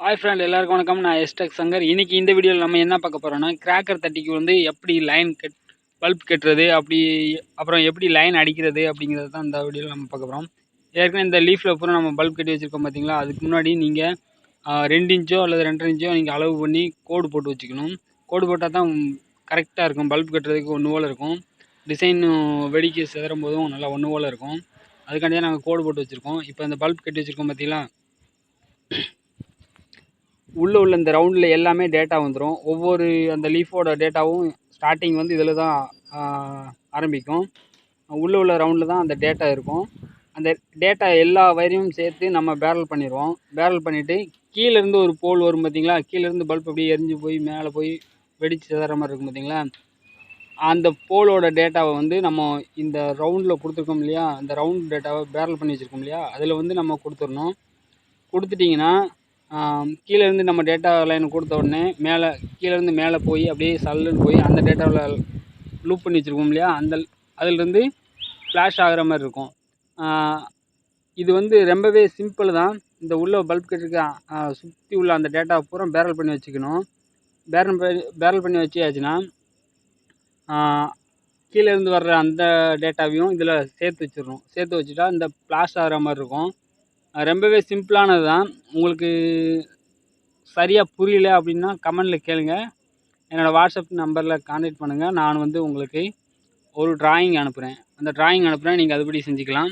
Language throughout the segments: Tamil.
ஹாய் ஃப்ரெண்ட் எல்லாருக்கும் வணக்கம். நான் எஸ்டெக் சங்கர் இன்னைக்கு இந்த வீடியோவில் நம்ம என்ன பார்க்க போகிறோம்னா கிராக்கர் தட்டிக்கு வந்து எப்படி லைன் கட் பல்ப் கட்டுறது அப்படி அப்புறம் எப்படி லைன் அடிக்கிறது அப்படிங்கிறது தான் இந்த வீடியோவில் நம்ம பார்க்க போகிறோம் ஏற்கனவே இந்த லீஃபில் பூரா நம்ம பல்ப் கட்டி வச்சுருக்கோம் பார்த்தீங்களா அதுக்கு முன்னாடி நீங்கள் ரெண்டு இன்ச்சோ அல்லது ரெண்டரை இன்ச்சோ நீங்கள் அளவு பண்ணி கோடு போட்டு வச்சுக்கணும். கோடு போட்டால் தான் கரெக்டாக இருக்கும். பல்ப் கட்டுறதுக்கு ஒன்று போல் இருக்கும். டிசைன் வெடிக்க சிதறும் போதும் நல்லா ஒன்று போல் இருக்கும். அதுக்காண்டி தான் நாங்கள் கோடு போட்டு வச்சுருக்கோம். இப்போ இந்த பல்ப் கட்டி வச்சுருக்கோம் பார்த்தீங்களா உள்ளே உள்ள இந்த ரவுண்டில் எல்லாமே டேட்டா வந்துடும் ஒவ்வொரு அந்த லீஃபோட டேட்டாவும் ஸ்டார்டிங் வந்து இதில் தான் ஆரம்பிக்கும். உள்ளே உள்ள ரவுண்டில் தான் அந்த டேட்டா இருக்கும். அந்த டேட்டா எல்லா வயரையும் சேர்த்து நம்ம பேரல் பண்ணிடுவோம் பேரல் பண்ணிவிட்டு கீழேருந்து ஒரு போல் வரும் பார்த்தீங்களா கீழேருந்து பல்ப் அப்படியே எரிஞ்சு போய் மேலே போய் வெடிச்சு சிதற மாதிரி இருக்கும் பார்த்தீங்களா அந்த போலோட டேட்டாவை வந்து நம்ம இந்த ரவுண்டில் கொடுத்துருக்கோம் இல்லையா? அந்த ரவுண்ட் டேட்டாவை பேரல் பண்ணி வச்சுருக்கோம் இல்லையா? அதில் வந்து நம்ம கொடுத்துடணும். கொடுத்துட்டிங்கன்னா கீழேருந்து நம்ம டேட்டா லைன் கொடுத்த உடனே மேலே கீழேருந்து மேலே போய் அப்படியே சல்லுன்னு போய் அந்த டேட்டாவில் லூப் பண்ணி வச்சுருக்கோம் இல்லையா? அந்த அதுலேருந்து ஃப்ளாஷ் ஆகிற மாதிரி இருக்கும். இது வந்து ரொம்பவே சிம்பிள் தான். இந்த உள்ள பல்ப் கட்டிருக்க சுற்றி உள்ள அந்த டேட்டா பூரா பேரல் பண்ணி வச்சுக்கணும். பேரல் பண்ணி பேரல் பண்ணி வச்சியாச்சுன்னா கீழேருந்து வர்ற அந்த டேட்டாவையும் இதில் சேர்த்து வச்சிடணும். சேர்த்து வச்சுட்டா இந்த ஃப்ளாஷ் ஆகிற மாதிரி இருக்கும். ரொம்பவே சிம்பிளானது தான். உங்களுக்கு சரியாக புரியல அப்படின்னா கமெண்டில் கேளுங்க. என்னோடய வாட்ஸ்அப் நம்பரில் கான்டாக்ட் பண்ணுங்கள் நான் வந்து உங்களுக்கு ஒரு ட்ராயிங் அனுப்புகிறேன் அந்த ட்ராயிங் அனுப்புகிறேன் நீங்கள் அதுபடி செஞ்சுக்கலாம்.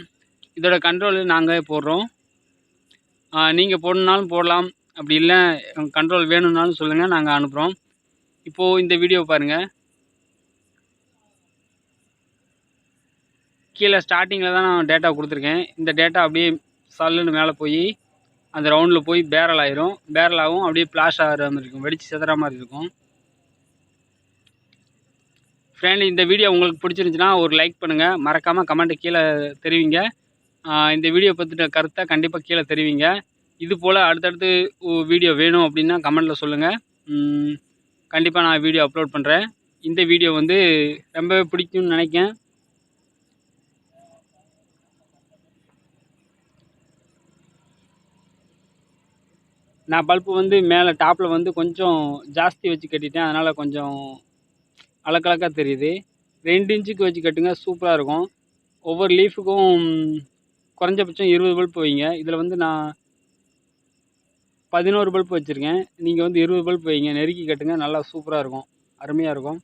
இதோட கண்ட்ரோல் நாங்கள் போடுறோம். நீங்கள் போடணுன்னாலும் போடலாம். அப்படி இல்லை கண்ட்ரோல் வேணும்னாலும் சொல்லுங்கள் நாங்கள் அனுப்புகிறோம் இப்போது இந்த வீடியோ பாருங்கள் கீழே ஸ்டார்டிங்கில் தான் நான் டேட்டா கொடுத்துருக்கேன். இந்த டேட்டா அப்படியே சல்லுன்னு மேலே போய் அந்த ரவுண்டில் போய் பேரல் ஆயிரும். பேரல் ஆகும் அப்படியே ஃப்ளாஷ் ஆகிற மாதிரி இருக்கும். வெடிச்சு சிதற மாதிரி இருக்கும். ஃப்ரெண்ட் இந்த வீடியோ உங்களுக்கு பிடிச்சிருந்துச்சுன்னா ஒரு லைக் பண்ணுங்கள் மறக்காமல் கமெண்ட்டு கீழே தெரிவிங்க. இந்த வீடியோ பற்றின கருத்தை கண்டிப்பாக கீழே தெரிவிங்க. இது போல் அடுத்தடுத்து வீடியோ வேணும் அப்படின்னா கமெண்ட்டில் சொல்லுங்கள் கண்டிப்பாக நான் வீடியோ அப்லோட் பண்ணுறேன் இந்த வீடியோ வந்து ரொம்பவே பிடிக்கும்னு நினைக்கேன் நான் பல்ப்பு வந்து மேலே டாப்பில் வந்து கொஞ்சம் ஜாஸ்தி வச்சு கட்டிட்டேன். அதனால் கொஞ்சம் அலக்கலக்காக தெரியுது. ரெண்டு இன்ச்சுக்கு வச்சு கட்டுங்க சூப்பராக இருக்கும். ஒவ்வொரு லீஃபுக்கும் குறைஞ்சபட்சம் இருபது பல்ப் வைங்க. இதில் வந்து நான் பதினோரு பல்ப் வச்சுருக்கேன். நீங்கள் வந்து இருபது பல்ப் வைங்க. நெருக்கி கட்டுங்க நல்லா சூப்பராக இருக்கும். அருமையாக இருக்கும்.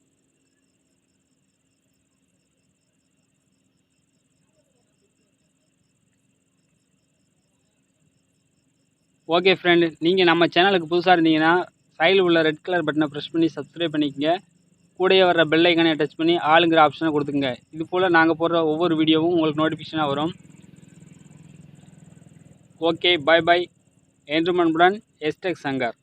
ஓகே ஃப்ரெண்டு நீங்கள் நம்ம சேனலுக்கு புதுசாக இருந்தீங்கன்னா சைடில் உள்ள ரெட் கலர் பட்டனை ப்ரெஸ் பண்ணி சப்ஸ்கிரைப் பண்ணிக்கங்க. கூடயே வர பெல் ஐக்கனை டச் பண்ணி ஆளுங்கிற ஆப்ஷனை கொடுத்துங்க இது போல் நாங்கள் போடுற ஒவ்வொரு வீடியோவும் உங்களுக்கு நோட்டிஃபிகேஷனாக வரும். ஓகே பாய் பாய் என்று மண்புடன் எஸ்டெக் சங்கர்